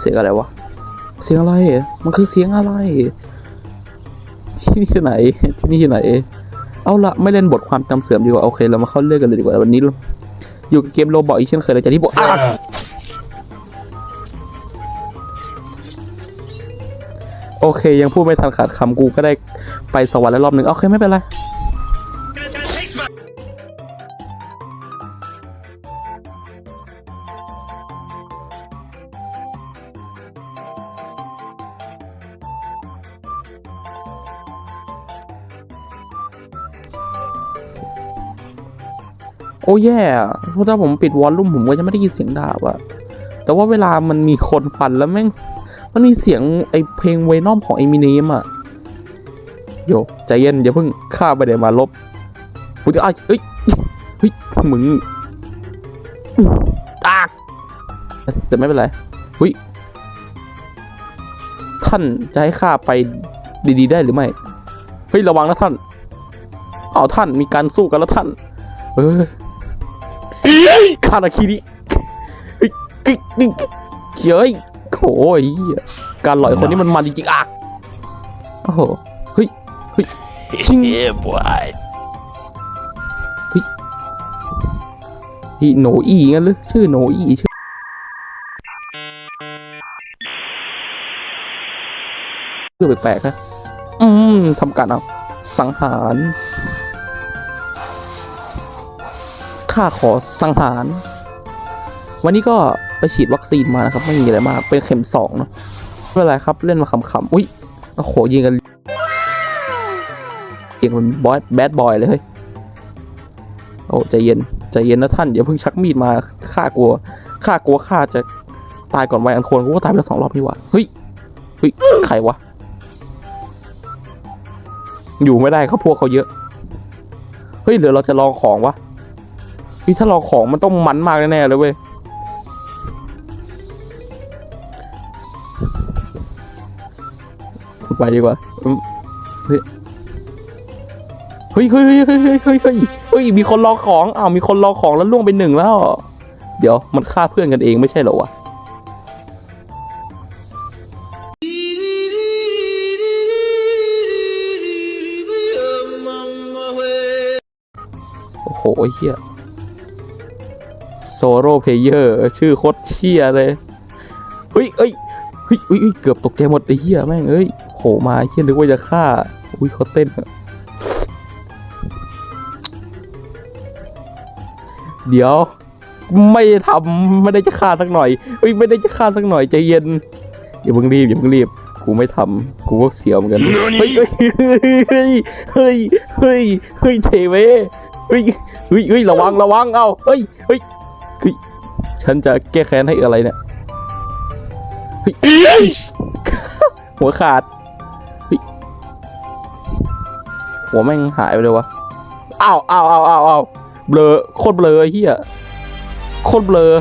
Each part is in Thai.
เสียงอะไรวะ เสียงอะไร มันคือเสียงอะไร ที่นี่ที่ไหน ที่นี่ที่ไหน เอาละไม่เล่นบทความจำเสื่อมดีกว่า โอเค เรามาเข้าเรื่องกันเลยดีกว่า วันนี้เราอยู่กับเกมโรบอทอีกเช่นเคยเลยจากที่บอกอะโอเค ยังพูดไม่ทันขาดคำกูก็ได้ไปสวรรค์แล้วรอบหนึ่งโอเค ไม่เป็นไร อ้แย่อะเพราะถ้าผมปิดวอลลุ่มผมก็จะไม่ได้ยินเสียงดาบอะแต่ว่าเวลามันมีคนฟันแล้วแม่ง มันมีเสียงไอเพลงเวนอมของเอมิเนมอะโยใจเย็นอย่าเพิ่งฆ่าไปเดี๋ยวมาลบกูจะอ้เฮ้ยเฮ้ยมึงตากแต่ไม่เป็นไรเฮ้ยท่านจะให้ข้าไปดีๆ ได้หรือไม่ เฮ้ย ระวังนะท่าน เอาท่านมีการสู้กันแล้วท่าน เออ คาราคิริเฮ้ยกิ๊กกิ๊กเฮ้ยโอ้ยการหลอยคนนี้มันมันจริงๆอะโอ้โหเฮ้ยเฮ้ยจริง yeah, boy. อีโหนอีงั้นหรือชื่อโหนอีชื่อชื่อแปลกๆนะอืมทำการเอาสังหาร ข้าขอสังหาร วันนี้ก็ไปฉีดวัคซีนมานะครับ ไม่มีอะไรมาก เป็นเข็มสองเนอะไม่เป็นไรครับ เล่นมาขำๆ อุ้ยโอ้โหยิงกันยิงมันบอยแบดบอยเลยเฮ้ย โอ้ใจเย็นใจเย็นนะท่านอย่าเพิ่งชักมีดมาข้ากลัวข้ากลัวข้าจะตายก่อนวัยอันควรกูก็ตายไปแล้วสองรอบนี่หว่าเฮ้ยเฮ้ยใครวะ อยู่ไม่ได้เขาพวกเขาเยอะ เฮ้ยเดี๋ยวเราจะลองของวะ พี่ถ้ารอของมันต้องมันมากแน่เลยเว้ยไปดีกว่าเฮ้ยเฮ้ยเฮ้ยเฮ้ยเฮ้ยเฮ้ยเฮ้ยมีคนรอของอ้าวมีคนรอของแล้วล่วงไปหนึ่งแล้ว เดี๋ยวมันฆ่าเพื่อนกันเองไม่ใช่เหรอวะโอ้โหเฮีย โซโล่เพลเยอร์ชื่อโคตรเชี่ยเลยเฮ้ยเอ้ยเฮ้ยเฮ้ยเฮ้ยเกือบตกใจหมดไอ้เหี้ยแม่งเอ้ยโผล่มาไอ้เหี้ยนึกว่าจะฆ่า อุ้ยเขาเต้นอะเดี๋ยว ไม่ได้ทำไม่ได้จะฆ่าสักหน่อยเฮ้ยไม่ได้จะฆ่าสักหน่อยใจเย็นอย่าเพิ่งรีบอย่าเพิ่งรีบกูไม่ทำกูก็เสียวเหมือนกันเฮ้ยเฮ้ยเฮ้ยเฮ้ยเฮ้ยเฮ้ยเทเวเฮ้ยเฮ้ยเฮ้ยระวังระวังเอ้าเฮ้ยเฮ้ย เฮ้ยฉันจะแก้แค้นให้อะไรเนี่ยเฮ้ยหัวขาดเฮ้ยหัวแม่งหายไปเลยวะอ้าวอ้าวอ้าวอ้าวอ้าวเบลอโคตรเบลอไอ้เหี้ยโคตรเบลอ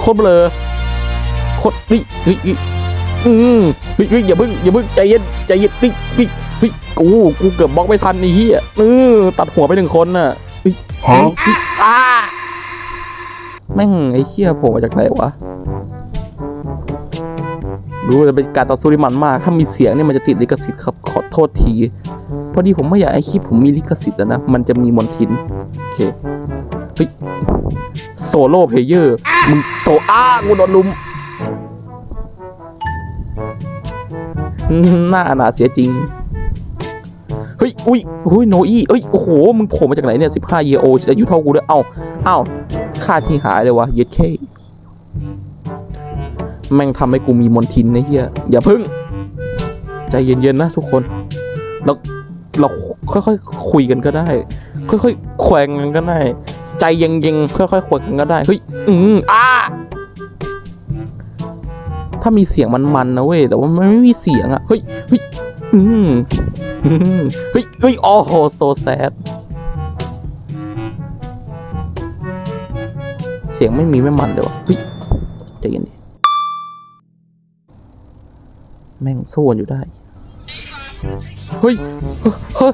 โคตรเบลอโคตรเฮ้ยเฮ้ยเฮ้ยอืมเฮ้ยเฮ้ยอย่าเพิ่งอย่าเพิ่งใจเย็นใจเย็นเฮ้ยเฮ้ยเฮ้ยกูกูเกือบบล็อกไม่ทันไอ้เหี้ยเออตัดหัวไปหนึ่งคนน่ะเฮ้ยเฮ้ยเฮ้ยอ้า แม่งไอ้เหี้ยโผล่มาจากไหนวะ รู้จะเป็นการต่อสู้ที่มันมาก ถ้ามีเสียงเนี่ยมันจะติดลิขสิทธิ์ครับ ขอโทษที พอดีผมไม่อยากให้คลิปผมมีลิขสิทธิ์อะนะ มันจะมีมนทิน โอเค เฮ้ย โซโล่เพลเยอร์ มึงโซอ้ากูโดนลุมอืมหน้าอนาเสียจริงเฮ้ย อุ้ยอุ้ย โนอี้เอ้ย โอ้โห มึงโผล่มาจากไหนเนี่ยสิบห้าเยโออายุเท่ากูด้วย เอ้า เอ้า ค่าที่หายเลยวะเย็ดเคแม่งทำให้กูมีมนทินนะเฮียอย่าพึ่ง ใจเย็นๆนะทุกคนเราเราค่อยๆคุยกันก็ได้ ค่อยๆแขวงกันก็ได้ ใจเย็นๆค่อยๆแขวงกันก็ได้เฮ้ยอืมอ้าถ้ามีเสียงมันๆนะเว้ยแต่ว่ามันไม่มีเสียงอะเฮ้ยเฮ้ยอืมอืมเฮ้ยเฮ้ยโอ้โหโซแซด สียงไม่มีไม่มันเลยวะเฮ้ยใจเย็นดิแม่งสู้กันอยู่ได้ เฮ้ย เฮ้ย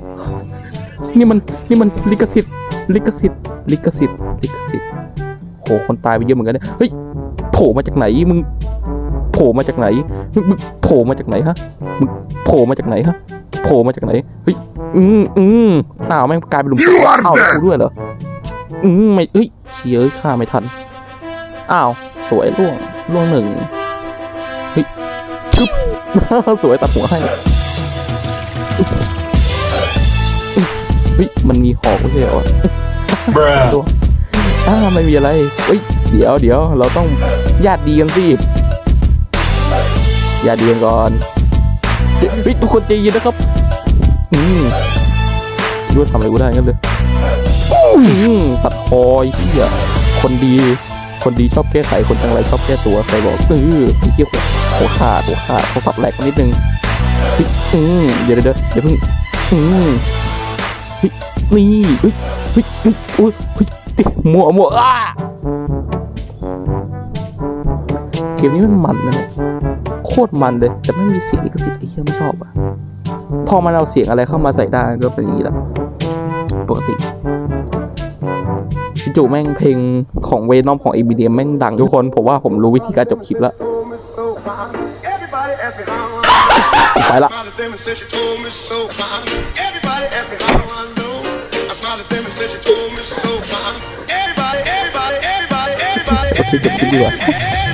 นี่มันนี่มันลิขสิทธิ์ลิขสิทธิ์ลิขสิทธิ์ลิขสิทธิ์โหคนตายไปเยอะเหมือนกันเนี่ยเฮ้ยโผล่มาจากไหนมึงโผล่มาจากไหนมึงมึงโผล่มาจากไหนฮะมึงโผล่มาจากไหนฮะโผล่มาจากไหนเฮ้ยอืมอืมอ้าวแม่งกลายเป็นหลุมศพอ้าวแล้วกูด้วยเหรอ อืมไม่เฮ้ยเชียเอ้ยฆ่าไม่ทัน อ้าว สวยล่วงล่วงหนึ่งเฮ้ยชึบสวยตัดหัวให้เฮ้ยมันมีหอกไม่ใช่เหรอ Bruh. ตัวอ้าวไม่มีอะไรเฮ้ยเดี๋ยวเดี๋ยวเราต้องญาติดีกันสิญาติดีกันก่อนเจ๊เฮ้ยทุกคนใจเย็นนะครับ อืมคิดว่าทำอะไรกูได้งั้นเลยอืม ตัดคอไอ้เหี้ยคนดี คนดีชอบแก้ไข คนจังไรชอบแก้ตัว ใครบอกเออไอ้เหี้ยหัวขาดหัวขาดเขาสับแหลกนิดนึงอืมเดี๋ยวเดี๋ยวเดี๋ยวเพิ่งอืมนี่เฮ้ยเฮ้ยเฮ้ยโอ้ยเฮ้ยติมัวมัวอ้าเกมนี้มันมันนะเนี่ยโคตรมันเลย แต่ไม่มีเสียงลิขสิทธิ์ไอ้เหี้ยไม่ชอบอะ พอมันเอาเสียงอะไรเข้ามาใส่ได้ก็เป็นอย่างนี้แหละปกติ จู่ๆแม่งเพลงของเวนอมของ a b d m แม่งดัง ทุกคนผมว่าผมรู้วิธีการจบคลิปแล้ว Everybody ask me how I ไปละ smiled at them and said she told me so fine. Everybody ask me how I know. I smiled at them and said she told me so fine. Everybody, everybody, everybody, everybody, จบคลิปจบคลิปดีกว่า everybody,